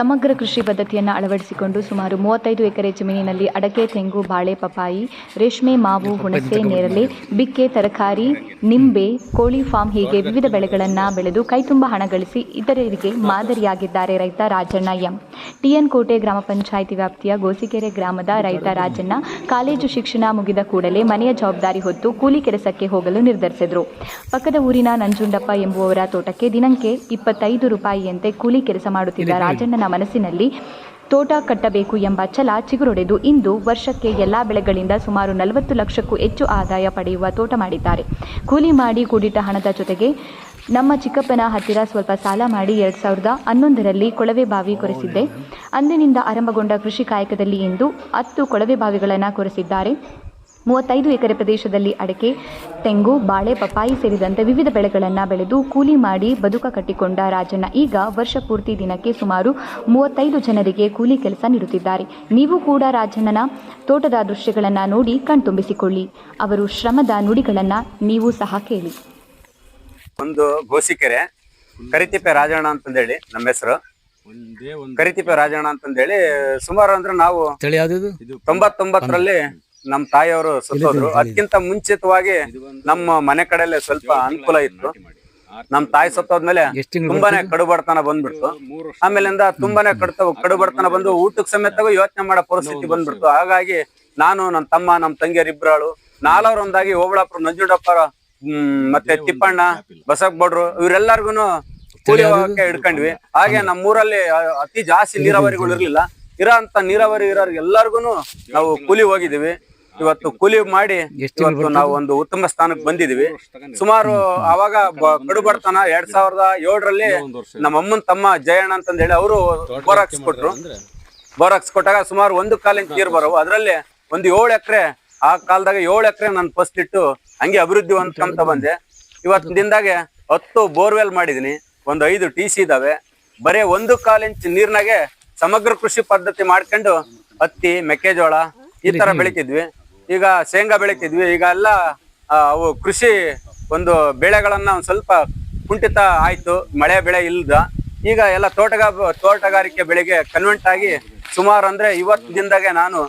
ಸಮಗ್ರ ಕೃಷಿ ಪದ್ಧತಿಯನ್ನು ಅಳವಡಿಸಿಕೊಂಡು ಸುಮಾರು ಮೂವತ್ತೈದು ಎಕರೆ ಜಮೀನಿನಲ್ಲಿ ಅಡಕೆ ತೆಂಗು ಬಾಳೆ ಪಪಾಯಿ ರೇಷ್ಮೆ ಮಾವು ಹುಣಸೆ ನೇರಳೆ ಬಿಕ್ಕೆ ತರಕಾರಿ ನಿಂಬೆ ಕೋಳಿ ಫಾರ್ಮ್ ಹೀಗೆ ವಿವಿಧ ಬೆಳೆಗಳನ್ನು ಬೆಳೆದು ಕೈತುಂಬ ಹಣ ಗಳಿಸಿ ಇತರರಿಗೆ ಮಾದರಿಯಾಗಿದ್ದಾರೆ ರೈತ ರಾಜಣ್ಣ ಎಂ. ಟಿಎನ್ ಕೋಟೆ ಗ್ರಾಮ ಪಂಚಾಯಿತಿ ವ್ಯಾಪ್ತಿಯ ಗೋಸಿಕೆರೆ ಗ್ರಾಮದ ರೈತ ರಾಜಣ್ಣ ಕಾಲೇಜು ಶಿಕ್ಷಣ ಮುಗಿದ ಕೂಡಲೇ ಮನೆಯ ಜವಾಬ್ದಾರಿ ಹೊತ್ತು ಕೂಲಿ ಕೆಲಸಕ್ಕೆ ಹೋಗಲು ನಿರ್ಧರಿಸಿದರು. ಪಕ್ಕದ ಊರಿನ ನಂಜುಂಡಪ್ಪ ಎಂಬುವವರ ತೋಟಕ್ಕೆ ದಿನಕ್ಕೆ ಇಪ್ಪತ್ತೈದು ರೂಪಾಯಿಯಂತೆ ಕೂಲಿ ಕೆಲಸ ಮಾಡುತ್ತಿದ್ದ ರಾಜಣ್ಣನ ಮನಸ್ಸಿನಲ್ಲಿ ತೋಟ ಕಟ್ಟಬೇಕು ಎಂಬ ಛಲ ಚಿಗುರೊಡೆದು ಇಂದು ವರ್ಷಕ್ಕೆ ಎಲ್ಲ ಬೆಳೆಗಳಿಂದ ಸುಮಾರು ನಲವತ್ತು ಲಕ್ಷಕ್ಕೂ ಹೆಚ್ಚು ಆದಾಯ ಪಡೆಯುವ ತೋಟ ಮಾಡಿದ್ದಾರೆ. ಕೂಲಿ ಮಾಡಿ ಕೂಡಿಟ್ಟ ಹಣದ ಜೊತೆಗೆ ನಮ್ಮ ಚಿಕ್ಕಪ್ಪನ ಹತ್ತಿರ ಸ್ವಲ್ಪ ಸಾಲ ಮಾಡಿ ಎರಡ್ ಸಾವಿರದ ಹನ್ನೊಂದರಲ್ಲಿ ಕೊಳವೆ ಬಾವಿ ಕೊರೆಸಿದ್ದೆ. ಅಂದಿನಿಂದ ಆರಂಭಗೊಂಡ ಕೃಷಿ ಕಾಯಕದಲ್ಲಿ ಇಂದು ಹತ್ತು ಕೊಳವೆ ಬಾವಿಗಳನ್ನು ಕೊರೆಸಿದ್ದಾರೆ. ಮೂವತ್ತೈದು ಎಕರೆ ಪ್ರದೇಶದಲ್ಲಿ ಅಡಕೆ ತೆಂಗು ಬಾಳೆ ಪಪಾಯಿ ಸೇರಿದಂತೆ ವಿವಿಧ ಬೆಳೆಗಳನ್ನು ಬೆಳೆದು ಕೂಲಿ ಮಾಡಿ ಬದುಕ ಕಟ್ಟಿಕೊಂಡ ರಾಜಣ್ಣ ಈಗ ವರ್ಷ ಪೂರ್ತಿ ದಿನಕ್ಕೆ ಸುಮಾರು ಮೂವತ್ತೈದು ಜನರಿಗೆ ಕೂಲಿ ಕೆಲಸ ನೀಡುತ್ತಿದ್ದಾರೆ. ನೀವು ಕೂಡ ರಾಜಣ್ಣನ ತೋಟದ ದೃಶ್ಯಗಳನ್ನು ನೋಡಿ ಕಣ್ತುಂಬಿಸಿಕೊಳ್ಳಿ ಅವರು ಶ್ರಮದ ನುಡಿಗಳನ್ನು ನೀವು ಸಹ ಕೇಳಿ. ಒಂದು ಗೋಸಿಕೆರೆ ಕರಿತಿಪ್ಪೆ ರಾಜಣ್ಣ ಅಂತಂದೇಳಿ ನಮ್ಮ ಹೆಸರು. ಒಂದೇ ಒಂದು ಕರಿತಿಪ್ಪೆ ರಾಜಣ್ಣ ಅಂತಂದೇಳಿ ಸುಮಾರು ಅಂದ್ರೆ ನಾವು ತೊಂಬತ್ತೊಂಬತ್ತರಲ್ಲಿ ನಮ್ಮ ತಾಯಿಯವರು ಸತ್ತೋದ್ರು. ಅದಕ್ಕಿಂತ ಮುಂಚಿತವಾಗಿ ನಮ್ಮ ಮನೆ ಕಡೆಯಲ್ಲಿ ಸ್ವಲ್ಪ ಅನುಕೂಲ ಇತ್ತು. ನಮ್ ತಾಯಿ ಸತ್ತೋದ್ಮೇಲೆ ತುಂಬಾನೇ ಕಡುಬಡತನ ಬಂದ್ಬಿಡ್ತು. ಆಮೇಲಿಂದ ತುಂಬಾನೇ ಕಡ್ತ ಕಡು ಬಡತನ ಬಂದು ಊಟಕ್ಕೆ ಸಮೇತಗೂ ಯೋಚನೆ ಮಾಡೋ ಪರಿಸ್ಥಿತಿ ಬಂದ್ಬಿಡ್ತು. ಹಾಗಾಗಿ ನಾನು ನನ್ನ ತಮ್ಮ ನಮ್ಮ ತಂಗಿಯರ್ ಇಬ್ರಾಳು ನಾಲ್ವರು ಒಂದಾಗಿ ಓಬಳಾಪುರ ನಂಜುಡಪ್ಪ ಹ್ಮ್, ಮತ್ತೆ ತಿಪ್ಪಣ್ಣ ಬಸಕ್ ಬಡ್ರು ಇವರೆಲ್ಲರಿಗೂ ಕೂಲಿ ಹೋಗಕ್ಕೆ ಹಿಡ್ಕೊಂಡ್ವಿ. ಹಾಗೆ ನಮ್ಮೂರಲ್ಲಿ ಅತಿ ಜಾಸ್ತಿ ನೀರಾವರಿಗಳು ಇರ್ಲಿಲ್ಲ. ಇರೋ ಅಂತ ನೀರಾವರಿ ಇರೋರ್ಗೆ ಎಲ್ಲಾರ್ಗು ನಾವು ಕೂಲಿ ಹೋಗಿದೀವಿ ಇವತ್ತು ಕೂಲಿ ಮಾಡಿ ಇವತ್ತು ನಾವು ಒಂದು ಉತ್ತಮ ಸ್ಥಾನಕ್ಕೆ ಬಂದಿದೀವಿ ಸುಮಾರು ಅವಾಗ ಕಡು ಬಡತನ ಎರಡ್ ಸಾವಿರದ ಏಳರಲ್ಲಿ ನಮ್ಮ ಅಮ್ಮನ ತಮ್ಮ ಜಯಣ್ಣ ಅಂತಂದ ಹೇಳಿ ಅವರು ಬೋರ್ ಹಾಕ್ಸ್ಕೊಟ್ರು ಬೋರ್ ಹಾಕ್ಸ್ಕೊಟ್ಟಾಗ ಸುಮಾರು ಒಂದು ಕಾಲಿನ ನೀರು ಬರೋವು. ಅದರಲ್ಲಿ ಒಂದು ಏಳು ಎಕರೆ ಆ ಕಾಲದಾಗ ಏಳು ಎಕರೆ ನಾನು ಫಸ್ಟ್ ಇಟ್ಟು ಹಂಗೆ ಅಭಿವೃದ್ಧಿ ಹೊಂದ್ಕೊಂತ ಬಂದೆ. ಇವತ್ತಿನ ದಿನದಾಗೆ ಹತ್ತು ಬೋರ್ವೆಲ್ ಮಾಡಿದೀನಿ ಒಂದು ಐದು ಟಿ ಸಿ ಇದಾವೆ. ಬರೀ ಒಂದು ಕಾಲಿಂಚ್ ನೀರ್ನಾಗೆ ಸಮಗ್ರ ಕೃಷಿ ಪದ್ಧತಿ ಮಾಡ್ಕೊಂಡು ಹತ್ತಿ ಮೆಕ್ಕೆಜೋಳ ಈ ತರ ಬೆಳಿತಿದ್ವಿ. ಈಗ ಶೇಂಗಾ ಬೆಳಿತಿದ್ವಿ ಈಗ ಎಲ್ಲ ಅವು ಕೃಷಿ ಒಂದು ಬೆಳೆಗಳನ್ನ ಒಂದು ಸ್ವಲ್ಪ ಕುಂಠಿತ ಆಯ್ತು. ಮಳೆ ಬೆಳೆ ಇಲ್ದ. ಈಗ ಎಲ್ಲ ತೋಟಗಾ ತೋಟಗಾರಿಕೆ ಬೆಳೆಗೆ ಕನ್ವರ್ಟ್ ಆಗಿ ಸುಮಾರು ಅಂದ್ರೆ ಇವತ್ತು ದಿನದಾಗೆ ನಾನು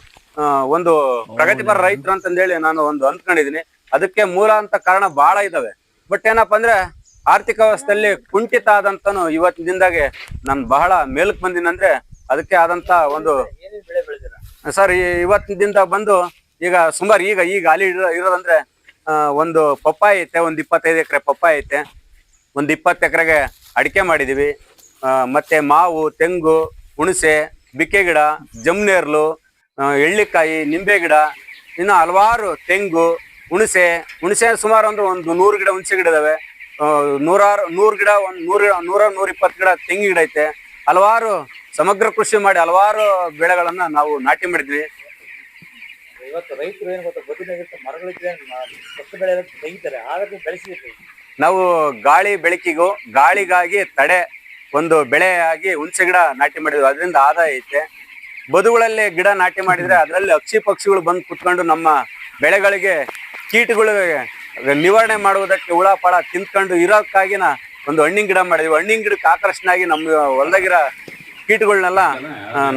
ಒಂದು ಪ್ರಗತಿಪರ ರೈತರು ಅಂತಂದೇಳಿ ನಾನು ಒಂದು ಅಂದ್ಕೊಂಡಿದೀನಿ. ಅದಕ್ಕೆ ಮೂಲ ಅಂತ ಕಾರಣ ಬಹಳ ಇದಾವೆ. ಬಟ್ ಏನಪ್ಪಾ ಅಂದ್ರೆ ಆರ್ಥಿಕ ವ್ಯವಸ್ಥೆಯಲ್ಲಿ ಕುಂಠಿತ ಆದಂತನು ಇವತ್ತಿನ ದಿನದಾಗೆ ನಾನು ಬಹಳ ಮೇಲ್ಕ್ ಬಂದಿನಂದ್ರೆ ಅದಕ್ಕೆ ಆದಂತ ಒಂದು ಸರ್ ಇವತ್ತಿನ ದಿನದಾಗ ಬಂದು ಈಗ ಸುಮಾರು ಈಗ ಈಗ ಅಲ್ಲಿ ಇರೋ- ಇರೋದಂದ್ರೆ ಒಂದು ಪಪ್ಪಾಯಿ ಐತೆ, ಒಂದು ಇಪ್ಪತ್ತೈದು ಎಕರೆ ಪಪ್ಪಾಯಿ ಐತೆ. ಒಂದು ಇಪ್ಪತ್ತು ಎಕರೆಗೆ ಅಡಿಕೆ ಮಾಡಿದ್ದೀವಿ ಮತ್ತೆ ಮಾವು, ತೆಂಗು, ಹುಣಸೆ ಬಿಕ್ಕೆ ಗಿಡ, ಜಮ್ನೇರ್ಲು ಎಳ್ಳಿಕಾಯಿ, ನಿಂಬೆ ಗಿಡ, ಇನ್ನು ಹಲವಾರು ತೆಂಗು, ಹುಣಸೆ. ಹುಣಸೆ ಸುಮಾರು ಅಂದ್ರೆ ಒಂದು ನೂರು ಗಿಡ, ಹುಣಸೆ ಗಿಡ ಇದಾವೆ. ನೂರಾರು ನೂರು ಗಿಡ, ಒಂದು ನೂರ ನೂರ ನೂರ ಇಪ್ಪತ್ತು ಗಿಡ ತೆಂಗಿನ ಗಿಡ ಐತೆ. ಹಲವಾರು ಸಮಗ್ರ ಕೃಷಿ ಮಾಡಿ ಹಲವಾರು ಬೆಳೆಗಳನ್ನು ನಾವು ನಾಟಿ ಮಾಡಿದ್ವಿ. ಇವತ್ತು ರೈತರು ಏನು ಗೊತ್ತಾ ಬದುಕಿನಾಗಿರ್ತ ಮರಗಳಿದ್ರೆ ಸೊಪ್ಪು ಬೆಳೆ ತೆಗಿತಾರೆ ಆದ್ರೆ ಬೆಳೆಸಿದ್ರಿ. ನಾವು ಗಾಳಿ ಬೆಳಕಿಗೂ, ಗಾಳಿಗಾಗಿ ತಡೆ ಒಂದು ಬೆಳೆಯಾಗಿ ಹುಣಸೆ ಗಿಡ ನಾಟಿ ಮಾಡಿದ್ವಿ. ಅದರಿಂದ ಆದಾಯ ಐತೆ. ಬದುಗಳಲ್ಲಿ ಗಿಡ ನಾಟಿ ಮಾಡಿದ್ರೆ ಅದರಲ್ಲಿ ಅಕ್ಷಿ ಪಕ್ಷಿಗಳು ಬಂದು ಕುತ್ಕೊಂಡು ನಮ್ಮ ಬೆಳೆಗಳಿಗೆ ಕೀಟಗಳು ನಿವಾರಣೆ ಮಾಡುವುದಕ್ಕೆ ಹುಳ ಪಳ ತಿಂದ್ಕೊಂಡು ಇರೋಕ್ಕಾಗಿನ ಒಂದು ಹಣ್ಣಿನ ಗಿಡ ಮಾಡಿದ್ವಿ. ಹಣ್ಣಿನ ಗಿಡಕ್ಕೆ ಆಕರ್ಷಣೆ ಆಗಿ ನಮ್ಮ ಹೊಲದಾಗಿರೋ ಕೀಟಗಳನ್ನೆಲ್ಲ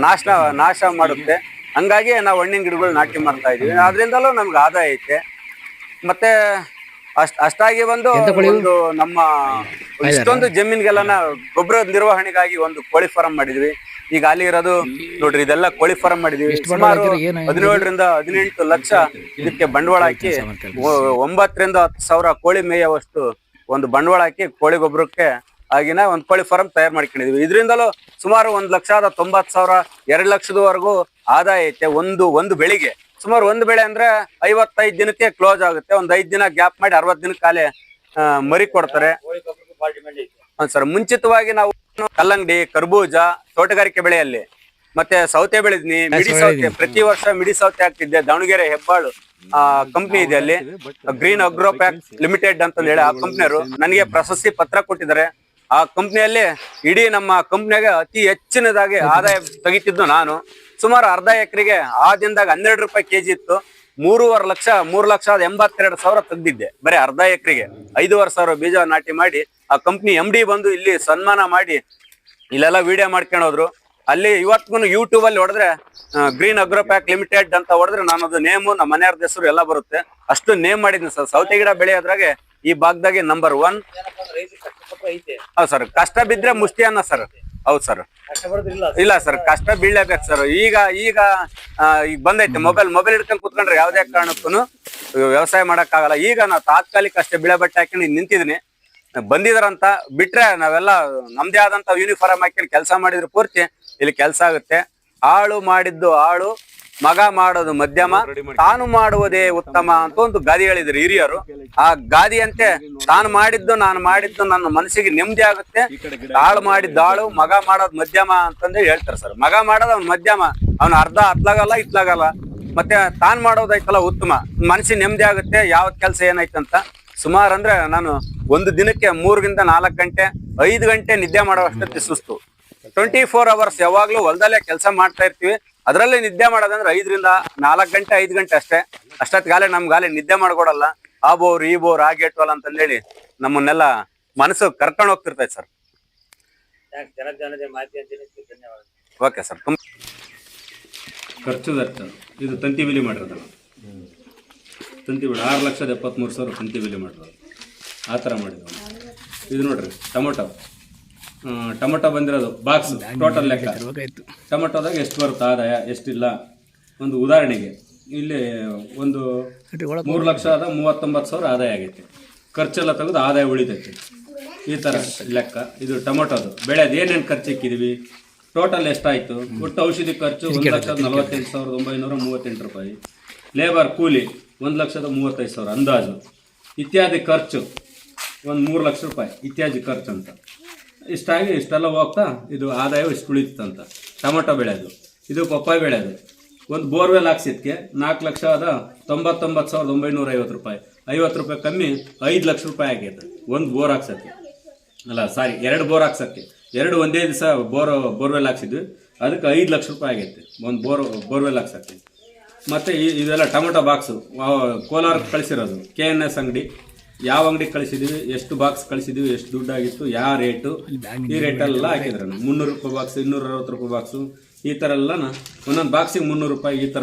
ನಾಶ ನಾಶ ಮಾಡುತ್ತೆ. ಹಂಗಾಗಿ ನಾವು ಹಣ್ಣಿನ ಗಿಡಗಳು ನಾಟಿ ಮಾಡ್ತಾ ಇದೀವಿ ಅದರಿಂದಲೂ ನಮ್ಗೆ ಆದಾಯ ಐತೆ. ಮತ್ತೆ ಅಷ್ಟ ಅಷ್ಟಾಗಿ ಒಂದು ಒಂದು ನಮ್ಮ ಇಷ್ಟೊಂದು ಜಮೀನ್ಗೆಲ್ಲ ಗೊಬ್ಬರ ನಿರ್ವಹಣೆಗಾಗಿ ಒಂದು ಕೋಳಿ ಫಾರಂ ಮಾಡಿದ್ವಿ. ಈಗ ಅಲ್ಲಿ ಇರೋದು ನೋಡ್ರಿ ಇದೆಲ್ಲ ಕೋಳಿ ಫಾರಂ ಮಾಡಿದ್ವಿ. ಸುಮಾರು ಹದಿನೇಳರಿಂದ ಹದಿನೆಂಟು ಲಕ್ಷ ಇದಕ್ಕೆ ಬಂಡವಾಳ ಹಾಕಿ ಒಂಬತ್ತರಿಂದ ಹತ್ತು ಸಾವಿರ ಕೋಳಿ ಮೇಯವಷ್ಟು ಒಂದು ಬಂಡವಾಳ ಹಾಕಿ ಕೋಳಿ ಗೊಬ್ಬರಕ್ಕೆ ಆಗಿನ ಒಂದು ಕೋಳಿ ಫಾರಂ ತಯಾರು ಮಾಡ್ಕೊಂಡಿದ್ವಿ. ಇದರಿಂದಲೂ ಸುಮಾರು ಒಂದ್ ಲಕ್ಷದ ತೊಂಬತ್ ಸಾವಿರ ಎರಡ್ ಲಕ್ಷದವರೆಗೂ ಆದಾಯ ಐತೆ ಒಂದು ಒಂದು ಬೆಳಿಗ್ಗೆ. ಸುಮಾರು ಒಂದು ಬೆಳೆ ಅಂದ್ರೆ ಐವತ್ತೈದು ದಿನಕ್ಕೆ ಕ್ಲೋಸ್ ಆಗುತ್ತೆ. ಒಂದ್ ಐದ್ ದಿನ ಗ್ಯಾಪ್ ಮಾಡಿ ಅರವತ್ ದಿನ ಕಾಲೇ ಮರಿ ಕೊಡ್ತಾರೆ. ಸರ್. ಮುಂಚಿತವಾಗಿ ನಾವು ಕಲ್ಲಂಗಡಿ ಕರ್ಬೂಜ ತೋಟಗಾರಿಕೆ ಬೆಳೆಯಲ್ಲಿ ಮತ್ತೆ ಸೌತೆ ಬೆಳೆದ್ನಿ. ಮಿಡಿ ಸೌತೆ ಪ್ರತಿ ವರ್ಷ ಮಿಡಿ ಸೌತೆ ಹಾಕ್ತಿದ್ದೆ. ದಾವಣಗೆರೆ ಹೆಬ್ಬಾಳು ಆ ಕಂಪ್ನಿ ಇದೆ ಅಲ್ಲಿ. ಗ್ರೀನ್ ಅಗ್ರೋ ಪ್ಯಾಕ್ ಲಿಮಿಟೆಡ್ ಅಂತ ಹೇಳಿ ಆ ಕಂಪ್ನಿಯವರು ನನಗೆ ಪ್ರಶಸ್ತಿ ಪತ್ರ ಕೊಟ್ಟಿದ್ದಾರೆ. ಆ ಕಂಪ್ನಿಯಲ್ಲಿ ಇಡೀ ನಮ್ಮ ಕಂಪ್ನಿಯಾಗ ಅತಿ ಹೆಚ್ಚಿನದಾಗಿ ಆದಾಯ ತೆಗಿತಿದ್ದು ನಾನು. ಸುಮಾರು ಅರ್ಧ ಎಕರೆಗೆ ಆ ದಿನದಾಗ ಹನ್ನೆರಡು ರೂಪಾಯಿ ಕೆಜಿ ಇತ್ತು. ಮೂರುವರೆ ಲಕ್ಷ, ಮೂರು ಲಕ್ಷದ ಎಂಬತ್ತೆರಡು ಸಾವಿರ ತೆಗ್ದಿದ್ದೆ. ಬರೀ ಅರ್ಧ ಎಕರೆಗೆ ಐದೂವರೆ ಸಾವಿರ ಬೀಜ ನಾಟಿ ಮಾಡಿ ಆ ಕಂಪ್ನಿ ಎಂ ಡಿ ಬಂದು ಇಲ್ಲಿ ಸನ್ಮಾನ ಮಾಡಿ ಇಲ್ಲೆಲ್ಲ ವಿಡಿಯೋ ಮಾಡ್ಕೊಂಡು ಹೋದ್ರು. ಅಲ್ಲಿ ಇವತ್ತಿಗೂ ಯೂಟ್ಯೂಬ್ ಅಲ್ಲಿ ಹೊಡೆದ್ರೆ ಗ್ರೀನ್ ಅಗ್ರೋ ಪ್ಯಾಕ್ ಲಿಮಿಟೆಡ್ ಅಂತ ಹೊಡೆದ್ರೆ ನಾನು ಅದು ನೇಮು ನಮ್ಮ ಮನೆಯವ್ರದ್ದು ಹೆಸರು ಎಲ್ಲ ಬರುತ್ತೆ. ಅಷ್ಟು ನೇಮ್ ಮಾಡಿದ್ದೀನಿ ಸರ್. ಸೌತೆ ಗಿಡ ಬೆಳೆಯೋದ್ರಾಗೆ ಈ ಭಾಗದಾಗೆ ನಂಬರ್ ಒನ್ ಹೌದು ಸರ್ ಕಷ್ಟ ಬಿದ್ರೆ ಮುಷ್ಟಿ ಅನ್ನ ಸರ್. ಹೌದು ಸರ್. ಇಲ್ಲ ಸರ್ ಕಷ್ಟ ಬೀಳಲೇಬೇಕು ಸರ್. ಈಗ ಈಗ ಈಗ ಬಂದೈತೆ ಮೊಬೈಲ್ ಮೊಬೈಲ್ ಹಿಡ್ಕೊಂಡ್ ಕುತ್ಕೊಂಡ್ರೆ ಯಾವ್ದೇ ಕಾರಣಕ್ಕೂ ವ್ಯವಸಾಯ ಮಾಡಕ್ಕಾಗಲ್ಲ. ಈಗ ನಾವು ತಾತ್ಕಾಲಿಕ ಅಷ್ಟೇ ಬಿಳೆ ಬಟ್ಟೆ ಹಾಕೊಂಡು ನಿಂತಿದ್ದೀನಿ. ಬಂದಿದಾರಂತ ಬಿಟ್ರೆ ನಾವೆಲ್ಲ ನಮ್ದೇ ಆದಂತ ಯೂನಿಫಾರ್ಮ್ ಹಾಕೊಂಡು ಕೆಲಸ ಮಾಡಿದ್ರೆ ಪೂರ್ತಿ ಇಲ್ಲಿ ಕೆಲಸ ಆಗುತ್ತೆ. ಆಳು ಮಾಡಿದ್ದು ಆಳು ಮಗ ಮಾಡೋದು ಮಧ್ಯಮ ತಾನು ಮಾಡುವುದೇ ಉತ್ತಮ ಅಂತ ಒಂದು ಗಾದಿ ಹೇಳಿದ್ರು ಹಿರಿಯರು. ಆ ಗಾದಿಯಂತೆ ತಾನು ಮಾಡಿದ್ದು ನಾನು ಮಾಡಿದ್ದು ನನ್ನ ಮನಸ್ಸಿಗೆ ನೆಮ್ಮದಿ ಆಗುತ್ತೆ. ಆಳು ಮಾಡಿದ್ದಾಳು ಮಗ ಮಾಡೋದು ಮಧ್ಯಮ ಅಂತಂದೇ ಹೇಳ್ತಾರೆ ಸರ್. ಮಗ ಮಾಡೋದು ಅವ್ನ ಮಧ್ಯಮ. ಅವ್ನ ಅರ್ಧ ಹತ್ಲಾಗಲ್ಲ ಇತ್ಲಾಗಲ್ಲ. ಮತ್ತೆ ತಾನು ಮಾಡೋದೈತಲ್ಲ ಉತ್ತಮ. ಮನಸ್ಸಿಗೆ ನೆಮ್ಮದಿ ಆಗುತ್ತೆ ಯಾವ ಕೆಲಸ ಏನಾಯ್ತಂತ. ಸುಮಾರು ಅಂದ್ರೆ ನಾನು ಒಂದು ದಿನಕ್ಕೆ ಮೂರರಿಂದ ನಾಲ್ಕು ಗಂಟೆ ಐದು ಗಂಟೆ ನಿದ್ದೆ ಮಾಡೋ ಅಷ್ಟೊತ್ತಿ ಸುಸ್ತು. ಟ್ವೆಂಟಿ ಫೋರ್ ಅವರ್ಸ್ ಯಾವಾಗ್ಲೂ ಹೊಲದಲ್ಲೇ ಕೆಲಸ ಮಾಡ್ತಾ ಇರ್ತೀವಿ. ಅದರಲ್ಲಿ ನಿದ್ದೆ ಮಾಡೋದಂದ್ರೆ ಐದರಿಂದ ನಾಲ್ಕು ಗಂಟೆ ಐದು ಗಂಟೆ ಅಷ್ಟೇ. ಅಷ್ಟೊತ್ತಿಗಾಲೆ ಗಾಲಿ ನಿದ್ದೆ ಮಾಡ್ಕೊಡಲ್ಲ. ಆ ಬೋರ್ ಈ ಬೋರ್ ಆ ಗೇಟ್ ವಾಲ್ ಅಂತಂದೇಳಿ ನಮ್ಮನ್ನೆಲ್ಲ ಮನಸ್ಸು ಕರ್ಕೊಂಡು ಹೋಗ್ತಿರ್ತೈತೆ ಸರ್. Okay sir. ತುಂಬ ಖರ್ಚು ಇದು ತಂತಿ ಬಿಲಿ ಮಾಡಿರೋದಲ್ಲ? ತಂತಿ ಬಿಡಿ ಆರು ಲಕ್ಷದ ಎಪ್ಪತ್ತ್ಮೂರು ಸಾವಿರ ತಂತಿ ಬಿಲಿ ಮಾಡಿರೋದು. ಆ ಥರ ಮಾಡಿದ್ವಿ ಇದು ನೋಡ್ರಿ ಟೊಮೊಟೊ. ಟೊಮೊಟೊ ಬಂದಿರೋದು ಬಾಕ್ಸ್ ಟೋಟಲ್ ಲೆಕ್ಕ. ಟೊಮೊಟೊದಾಗ ಎಷ್ಟು ಬರುತ್ತೆ ಆದಾಯ ಎಷ್ಟಿಲ್ಲ? ಒಂದು ಉದಾಹರಣೆಗೆ ಇಲ್ಲಿ ಒಂದು ಮೂರು ಲಕ್ಷ ಆದ ಮೂವತ್ತೊಂಬತ್ತು ಸಾವಿರ ಆದಾಯ ಆಗೈತೆ. ಖರ್ಚೆಲ್ಲ ತೆಗೆದು ಆದಾಯ ಉಳಿತೈತೆ. ಈ ಥರ ಲೆಕ್ಕ. ಇದು ಟೊಮೊಟೊದು. ಬೆಳೆದು ಏನೇನು ಖರ್ಚು ಇಕ್ಕಿದ್ವಿ ಟೋಟಲ್ ಎಷ್ಟಾಯಿತು? ಒಟ್ಟು ಔಷಧಿ ಖರ್ಚು ಒಂದು ಲಕ್ಷದ ನಲವತ್ತೆಂಟು ಸಾವಿರದ ಒಂಬೈನೂರ ಮೂವತ್ತೆಂಟು ರೂಪಾಯಿ. ಲೇಬರ್ ಕೂಲಿ ಒಂದು ಲಕ್ಷದ ಮೂವತ್ತೈದು ಸಾವಿರ ಅಂದಾಜು. ಇತ್ಯಾದಿ ಖರ್ಚು ಒಂದು ಮೂರು ಲಕ್ಷ ರೂಪಾಯಿ. ಇತ್ಯಾದಿ ಖರ್ಚು ಅಂತ. ಇಷ್ಟಾಗಿ ಇಷ್ಟೆಲ್ಲ ಹೋಗ್ತಾ ಇದು ಆದಾಯ ಇಷ್ಟು ಉಳಿತಂತ. ಟೊಮೊಟೊ ಬೆಳೆಯೋದು ಇದು ಪಪ್ಪಾಯಿ ಬೆಳೆಯೋದು ಒಂದು ಬೋರ್ವೆಲ್ ಹಾಕ್ಸಿದ್ಕೆ ನಾಲ್ಕು ಲಕ್ಷ ಆದ ತೊಂಬತ್ತೊಂಬತ್ತು ಸಾವಿರದ ಒಂಬೈನೂರ ಐವತ್ತು ರೂಪಾಯಿ. ಐವತ್ತು ರೂಪಾಯಿ ಕಮ್ಮಿ, ಐದು ಲಕ್ಷ ರೂಪಾಯಿ ಆಗೈತೆ ಒಂದು ಬೋರ್ ಹಾಕ್ಸಕ್ಕೆ. ಅಲ್ಲ ಸಾರಿ ಎರಡು ಬೋರ್ ಹಾಕ್ಸಕ್ಕೆ. ಎರಡು ಒಂದೇ ದಿವಸ ಬೋರ್, ಬೋರ್ವೆಲ್ ಹಾಕ್ಸಿದ್ವಿ. ಅದಕ್ಕೆ ಐದು ಲಕ್ಷ ರೂಪಾಯಿ ಆಗೈತೆ ಒಂದು ಬೋರ್, ಬೋರ್ವೆಲ್ ಹಾಕ್ಸಕ್ಕೆ. ಮತ್ತು ಇದೆಲ್ಲ ಟೊಮೊಟೊ ಬಾಕ್ಸು ಕೋಲಾರಕ್ಕೆ ಕಳಿಸಿರೋದು, ಕೆ ಎನ್ ಎಸ್ ಅಂಗಡಿ. ಯಾವ ಅಂಗಡಿಗೆ ಕಳಿಸಿದೀವಿ ಎಷ್ಟು ಬಾಕ್ಸ್ ಕಳಿಸಿದೀವಿ ಎಷ್ಟು ದುಡ್ಡು ಆಗಿತ್ತು ಯಾವ ರೇಟು ಈ ರೇಟೆಲ್ಲ ಹಾಕಿದ್ರು. ಮುನ್ನೂರು ರೂಪಾಯಿ ಬಾಕ್ಸ್ ಇನ್ನೂರ ಅರವತ್ತು ರೂಪಾಯಿ ಬಾಕ್ಸ್ ಈ ಥರ ಎಲ್ಲ ಒಂದೊಂದು ಬಾಕ್ಸಿಗೆ ಮುನ್ನೂರು ರೂಪಾಯಿ ಈ ಥರ